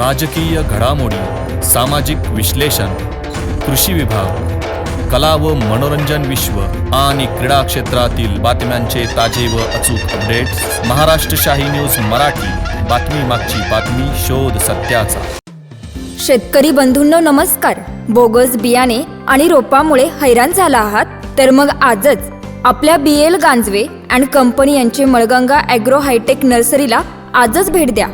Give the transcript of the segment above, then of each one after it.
राजकीय घडामोडी सामाजिक विश्लेषण कृषी विभाग कला व मनोरंजन विश्व आणि क्रीडा क्षेत्रातील बातम्यांचे ताजे व अचूक अपडेट्स महाराष्ट्र शाही न्यूज मराठी. बातमी मागची बातमी शोध सत्याचा. शेतकरी बंधूंनो नमस्कार. बोगस बियाणे आणि रोपामुळे हैराण झाला आहात? तर मग आजच आपल्या B L Ganjave and company यांचे मळगंगा ॲग्रो हायटेक नर्सरीला आजच भेट द्या.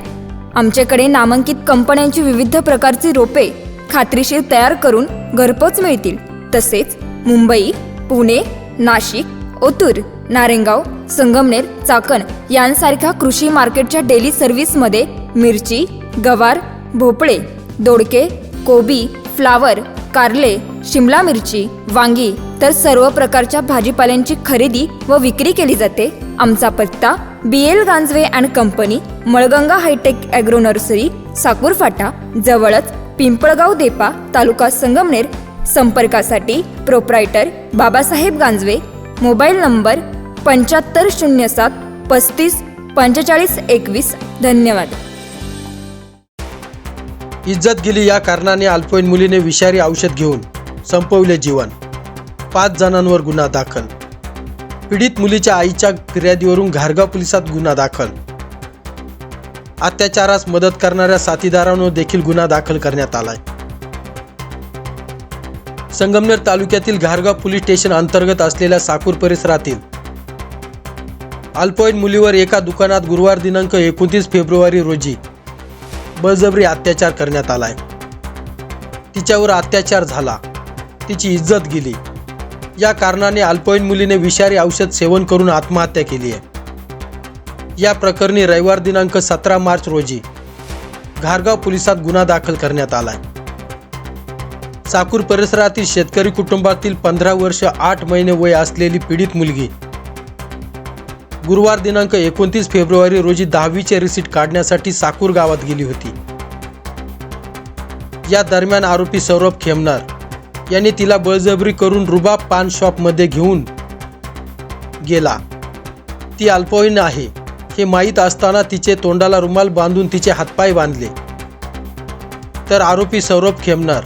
आमच्याकडे नामांकित कंपन्यांची विविध प्रकारची रोपे खात्रीशीर तयार करून घरपोच मिळतील. तसेच मुंबई पुणे नाशिक ओतूर नारेंगाव संगमनेर चाकण यांसारख्या कृषी मार्केटच्या डेली सर्व्हिसमध्ये मिरची गवार भोपळे दोडके कोबी फ्लावर कारले शिमला मिरची वांगी तर सर्व प्रकारच्या भाजीपाल्यांची खरेदी व विक्री केली जाते. आमचा पत्ता B L Ganjave and company Malganga hitech agro nursery Sakur फाटा जवळच पिंपळगाव देपा तालुका संगमनेर संपर्कासाठी proprietor Babasaheb Ganjave mobile number पंच्याहत्तर शून्य सात पस्तीस पंचेचाळीस एकवीस. धन्यवाद. इज्जत गेली या कारणाने अल्पवयीन मुलीने विषारी औषध घेऊन संपवले जीवन. पाच जणांवर गुन्हा दाखल. पीडित मुलीच्या आईच्या फिर्यादीवरून घारगाव पोलिसात गुन्हा दाखल. अत्याचारास मदत करणाऱ्या साथीदारांवर देखील गुन्हा दाखल करण्यात आलाय. संगमनेर तालुक्यातील घारगाव पोलीस स्टेशन अंतर्गत असलेल्या साकूर परिसरातील अल्पवयीन मुलीवर एका दुकानात गुरुवार दिनांक एकोणतीस फेब्रुवारी रोजी बळजबरी अत्याचार करण्यात आलाय. तिच्यावर अत्याचार झाला. तिची इज्जत गेली. या कारणाने अल्पवयीन मुलीने विषारी औषध सेवन करून आत्महत्या केली आहे. या प्रकरणी रविवार दिनांक सतरा मार्च रोजी घारगाव पोलिसात गुन्हा दाखल करण्यात आलाय. साकूर परिसरातील शेतकरी कुटुंबातील पंधरा वर्ष आठ महिने वय असलेली पीडित मुलगी गुरुवार दिनांक एकोणतीस फेब्रुवारी रोजी दहावीचे रिसीट काढण्यासाठी साकूर गावात गेली होती. या दरम्यान आरोपी सौरभ खेमनार याने तिला बळजबरी करून रुबाब पान शॉपमध्ये घेऊन गेला. ती अल्पवयीन आहे. हे माहीत असताना तिचे तोंडाला रुमाल बांधून तिचे हातपाय बांधले. तर आरोपी सौरभ खेमनर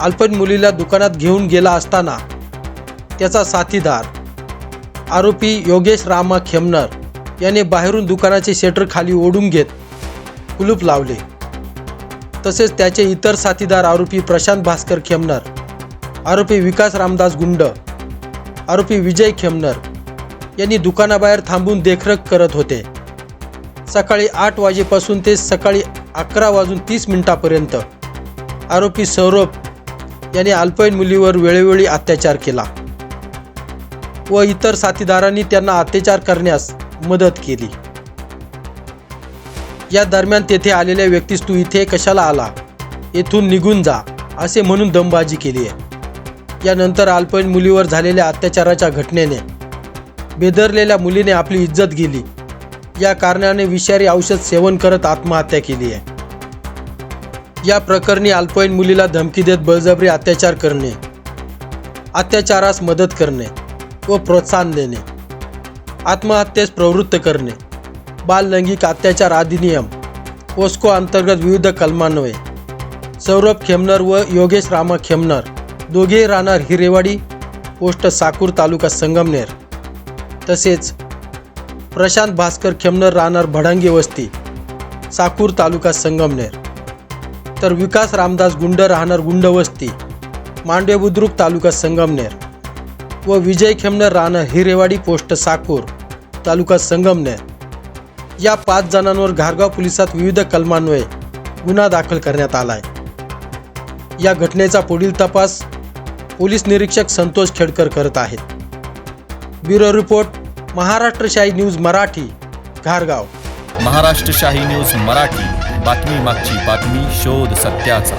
अल्पवयीन मुलीला दुकानात घेऊन गेला असताना त्याचा साथीदार. आरोपी योगेश रामा खेमनर याने बाहेरून दुकानाचे शटर खाली ओढून घेत कुलूप लावले. तसेच त्याचे इतर साथीदार आरोपी प्रशांत भास्कर खेमनर आरोपी विकास रामदास गुंड आरोपी विजय खेमनर यांनी दुकानाबाहेर थांबून देखरेख करत होते. सकाळी आठ वाजेपासून ते सकाळी अकरा वाजून तीस मिनिटापर्यंत आरोपी सौरभ यांनी अल्पवयीन मुलीवर वेळोवेळी अत्याचार केला व इतर साथीदारांनी त्यांना अत्याचार करण्यास मदत केली. या दरम्यान तेथे आलेल्या व्यक्तीस तू इथे कशाला आला? येथून निघून जा असे म्हणून दमबाजी केली आहे. यानंतर अल्पवयीन मुलीवर झालेल्या अत्याचाराच्या घटनेने बेदरलेल्या मुलीने आपली इज्जत गेली. या कारणाने विषारी औषध सेवन करत आत्महत्या केली आहे. या प्रकरणी अल्पवयीन मुलीला धमकी देत बळजबरी अत्याचार करणे अत्याचारास मदत करणे व प्रोत्साहन देणे आत्महत्येस प्रवृत्त करणे बाल लैंगिक अत्याचार अधिनियम ओस्को अंतर्गत विविध कलमान्वये सौरभ खेमनर व योगेश रामा खेमनर दोघे राहणार हिरेवाडी पोस्ट साकूर तालुका संगमनेर. तसेच प्रशांत भास्कर खेमनर राहणार भडांगे वस्ती साकूर तालुका संगमनेर. तर विकास रामदास गुंड राहणार गुंड वस्ती मांडवे बुद्रुक तालुका संगमनेर. व विजय खेमनर राहणार हिरेवाडी पोस्ट साकूर तालुका संगमनेर. या पाच जणांवर घारगाव पोलिसात विविध कलमान्वये गुन्हा दाखल करण्यात आला आहे या घटनेचा पुढील तपास पोलीस निरीक्षक संतोष खेडकर करत आहेत. ब्युरो रिपोर्ट महाराष्ट्र शाही न्यूज मराठी घारगाव. महाराष्ट्र शाही न्यूज मराठी बातमी मागची बातमी शोध सत्याचा.